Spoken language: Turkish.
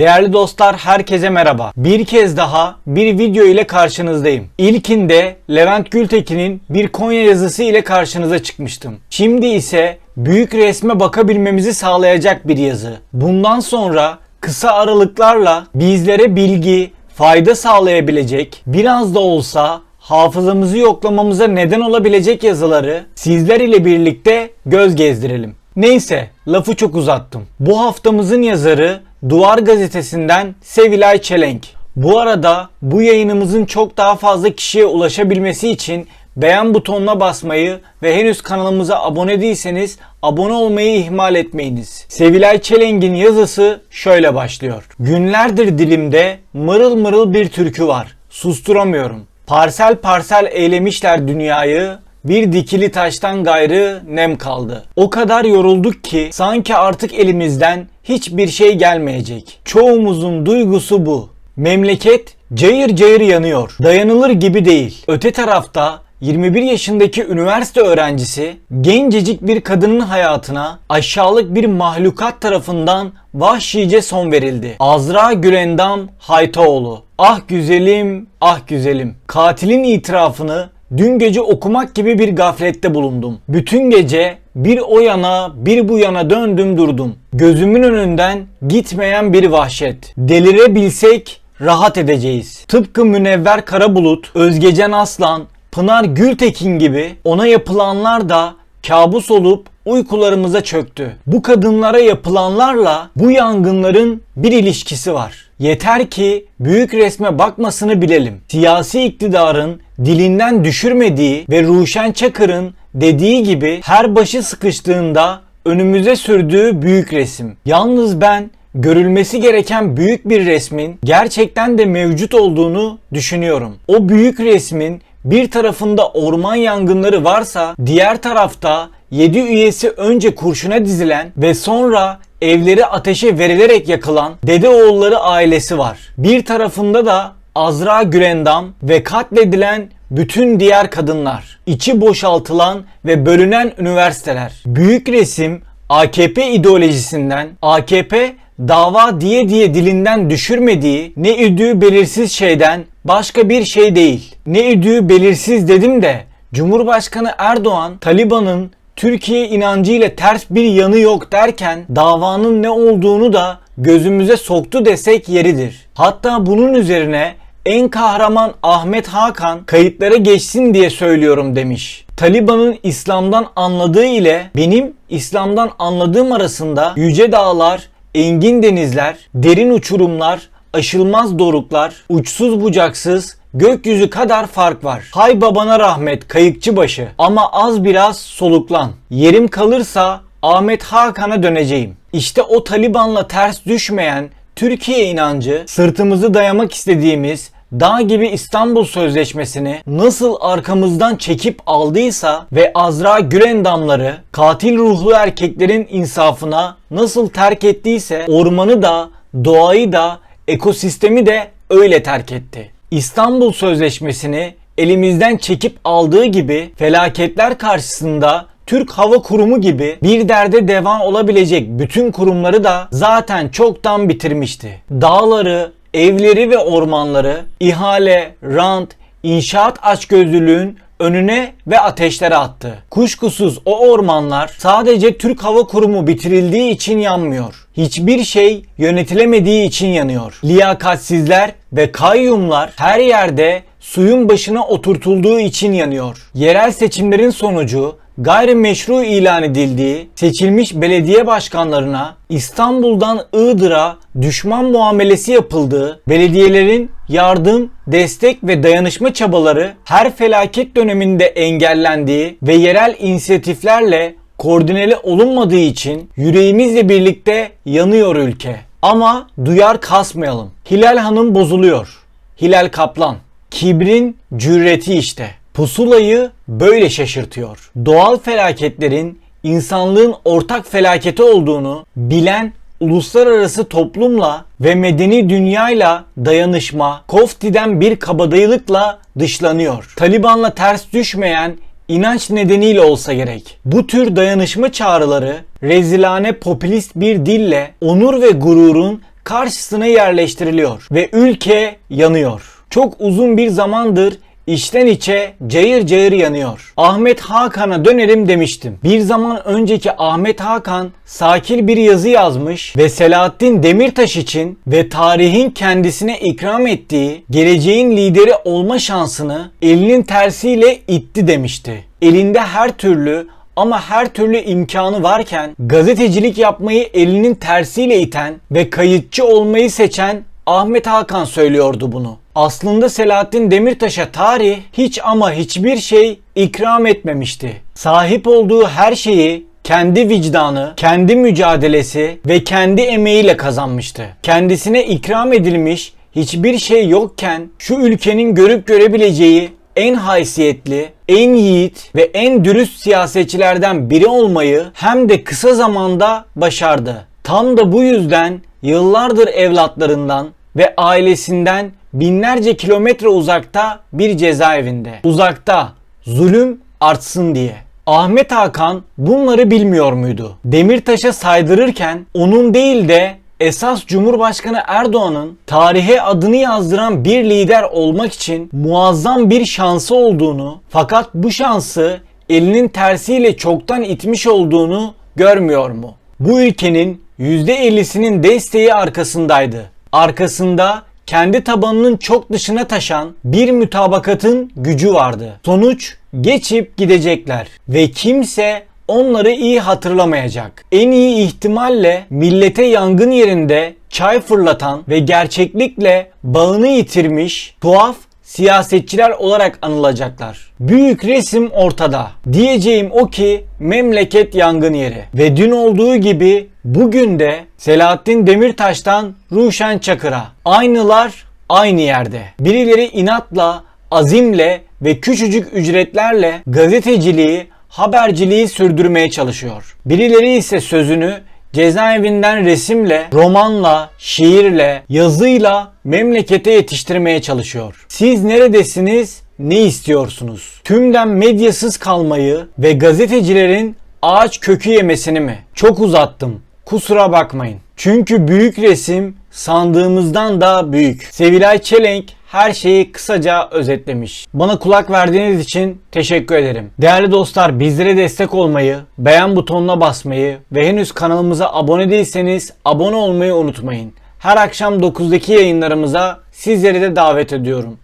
Değerli dostlar herkese merhaba. Bir kez daha bir video ile karşınızdayım. İlkinde Levent Gültekin'in bir Konya yazısı ile karşınıza çıkmıştım. Şimdi ise büyük resme bakabilmemizi sağlayacak bir yazı. Bundan sonra kısa aralıklarla bizlere bilgi, fayda sağlayabilecek, biraz da olsa hafızamızı yoklamamıza neden olabilecek yazıları sizler ile birlikte göz gezdirelim. Neyse lafı çok uzattım. Bu haftamızın yazarı Duvar Gazetesi'nden Sevilay Çelenk. Bu arada bu yayınımızın çok daha fazla kişiye ulaşabilmesi için beğen butonuna basmayı ve henüz kanalımıza abone değilseniz abone olmayı ihmal etmeyiniz. Sevilay Çelenk'in yazısı şöyle başlıyor. Günlerdir dilimde mırıl mırıl bir türkü var. Susturamıyorum. Parsel parsel eylemişler dünyayı, bir dikili taştan gayrı nem kaldı. O kadar yorulduk ki sanki artık elimizden hiçbir şey gelmeyecek. Çoğumuzun duygusu bu. Memleket cayır cayır yanıyor. Dayanılır gibi değil. Öte tarafta 21 yaşındaki üniversite öğrencisi gencecik bir kadının hayatına aşağılık bir mahlukat tarafından vahşice son verildi. Azra Gülendam Haytaoğlu. Ah güzelim, ah güzelim. Katilin itirafını dün gece okumak gibi bir gaflette bulundum. Bütün gece bir o yana bir bu yana döndüm durdum. Gözümün önünden gitmeyen bir vahşet. Delirebilsek rahat edeceğiz. Tıpkı Münevver Karabulut, Özgecan Aslan, Pınar Gültekin gibi ona yapılanlar da kabus olup uykularımıza çöktü. Bu kadınlara yapılanlarla bu yangınların bir ilişkisi var. Yeter ki büyük resme bakmasını bilelim. Siyasi iktidarın dilinden düşürmediği ve Ruşen Çakır'ın dediği gibi her başı sıkıştığında önümüze sürdüğü büyük resim. Yalnız ben görülmesi gereken büyük bir resmin gerçekten de mevcut olduğunu düşünüyorum. O büyük resmin bir tarafında orman yangınları varsa diğer tarafta 7 üyesi önce kurşuna dizilen ve sonra evleri ateşe verilerek yakılan Dedeoğulları ailesi var. Bir tarafında da Azra Gülendam ve katledilen bütün diğer kadınlar. İçi boşaltılan ve bölünen üniversiteler. Büyük resim AKP ideolojisinden AKP dava diye diye dilinden düşürmediği ne üdüğü belirsiz şeyden başka bir şey değil. Ne üdüğü belirsiz dedim de Cumhurbaşkanı Erdoğan Taliban'ın Türkiye inancıyla ters bir yanı yok derken davanın ne olduğunu da gözümüze soktu desek yeridir. Hatta bunun üzerine en kahraman Ahmet Hakan kayıtlara geçsin diye söylüyorum demiş. Taliban'ın İslam'dan anladığı ile benim İslam'dan anladığım arasında yüce dağlar, engin denizler, derin uçurumlar, aşılmaz doruklar, uçsuz bucaksız, gökyüzü kadar fark var. Hay babana rahmet kayıkçı başı ama az biraz soluklan. Yerim kalırsa Ahmet Hakan'a döneceğim. İşte o Taliban'la ters düşmeyen Türkiye inancı sırtımızı dayamak istediğimiz dağ gibi İstanbul Sözleşmesi'ni nasıl arkamızdan çekip aldıysa ve Azra Gülendamları katil ruhlu erkeklerin insafına nasıl terk ettiyse ormanı da doğayı da ekosistemi de öyle terk etti. İstanbul Sözleşmesi'ni elimizden çekip aldığı gibi felaketler karşısında Türk Hava Kurumu gibi bir derde devam olabilecek bütün kurumları da zaten çoktan bitirmişti. Dağları, evleri ve ormanları ihale, rant, inşaat açgözlülüğün önüne ve ateşlere attı. Kuşkusuz o ormanlar sadece Türk Hava Kurumu bitirildiği için yanmıyor. Hiçbir şey yönetilemediği için yanıyor. Liyakatsizler ve kayyumlar her yerde suyun başına oturtulduğu için yanıyor. Yerel seçimlerin sonucu gayrimeşru ilan edildiği seçilmiş belediye başkanlarına İstanbul'dan Iğdır'a düşman muamelesi yapıldığı, belediyelerin yardım, destek ve dayanışma çabaları her felaket döneminde engellendiği ve yerel inisiyatiflerle koordineli olunmadığı için yüreğimizle birlikte yanıyor ülke. Ama duyar kasmayalım. Hilal Hanım bozuluyor. Hilal Kaplan. Kibrin cüreti işte. Pusulayı böyle şaşırtıyor. Doğal felaketlerin insanlığın ortak felaketi olduğunu bilen uluslararası toplumla ve medeni dünyayla dayanışma, koftiden bir kabadayılıkla dışlanıyor. Taliban'la ters düşmeyen inanç nedeniyle olsa gerek. Bu tür dayanışma çağrıları rezilane popülist bir dille onur ve gururun karşısına yerleştiriliyor ve ülke yanıyor. Çok uzun bir zamandır içten içe cayır cayır yanıyor. Ahmet Hakan'a dönelim demiştim. Bir zaman önceki Ahmet Hakan sakil bir yazı yazmış ve Selahattin Demirtaş için ve tarihin kendisine ikram ettiği geleceğin lideri olma şansını elinin tersiyle itti demişti. Elinde her türlü ama her türlü imkanı varken gazetecilik yapmayı elinin tersiyle iten ve kayıtçı olmayı seçen Ahmet Hakan söylüyordu bunu. Aslında Selahattin Demirtaş'a tarih hiç ama hiçbir şey ikram etmemişti. Sahip olduğu her şeyi kendi vicdanı, kendi mücadelesi ve kendi emeğiyle kazanmıştı. Kendisine ikram edilmiş hiçbir şey yokken şu ülkenin görüp görebileceği en haysiyetli, en yiğit ve en dürüst siyasetçilerden biri olmayı hem de kısa zamanda başardı. Tam da bu yüzden yıllardır evlatlarından ve ailesinden binlerce kilometre uzakta bir cezaevinde. Uzakta zulüm artsın diye. Ahmet Hakan bunları bilmiyor muydu? Demirtaş'a saydırırken onun değil de esas Cumhurbaşkanı Erdoğan'ın tarihe adını yazdıran bir lider olmak için muazzam bir şansı olduğunu fakat bu şansı elinin tersiyle çoktan itmiş olduğunu görmüyor mu? Bu ülkenin %50'sinin desteği arkasındaydı. Arkasında kendi tabanının çok dışına taşan bir mütabakatın gücü vardı. Sonuç geçip gidecekler ve kimse onları iyi hatırlamayacak. En iyi ihtimalle millete yangın yerinde çay fırlatan ve gerçeklikle bağını yitirmiş tuhaf siyasetçiler olarak anılacaklar. Büyük resim ortada. Diyeceğim o ki memleket yangın yeri. Ve dün olduğu gibi bugün de Selahattin Demirtaş'tan Ruşen Çakır'a aynılar aynı yerde. Birileri inatla, azimle ve küçücük ücretlerle gazeteciliği, haberciliği sürdürmeye çalışıyor. Birileri ise sözünü cezaevinden resimle, romanla, şiirle, yazıyla memlekete yetiştirmeye çalışıyor. Siz neredesiniz? Ne istiyorsunuz? Tümden medyasız kalmayı ve gazetecilerin ağaç kökü yemesini mi? Çok uzattım. Kusura bakmayın. Çünkü büyük resim sandığımızdan da büyük. Sevilay Çelenk her şeyi kısaca özetlemiş. Bana kulak verdiğiniz için teşekkür ederim. Değerli dostlar bizlere destek olmayı, beğen butonuna basmayı ve henüz kanalımıza abone değilseniz abone olmayı unutmayın. Her akşam 9'daki yayınlarımıza sizleri de davet ediyorum.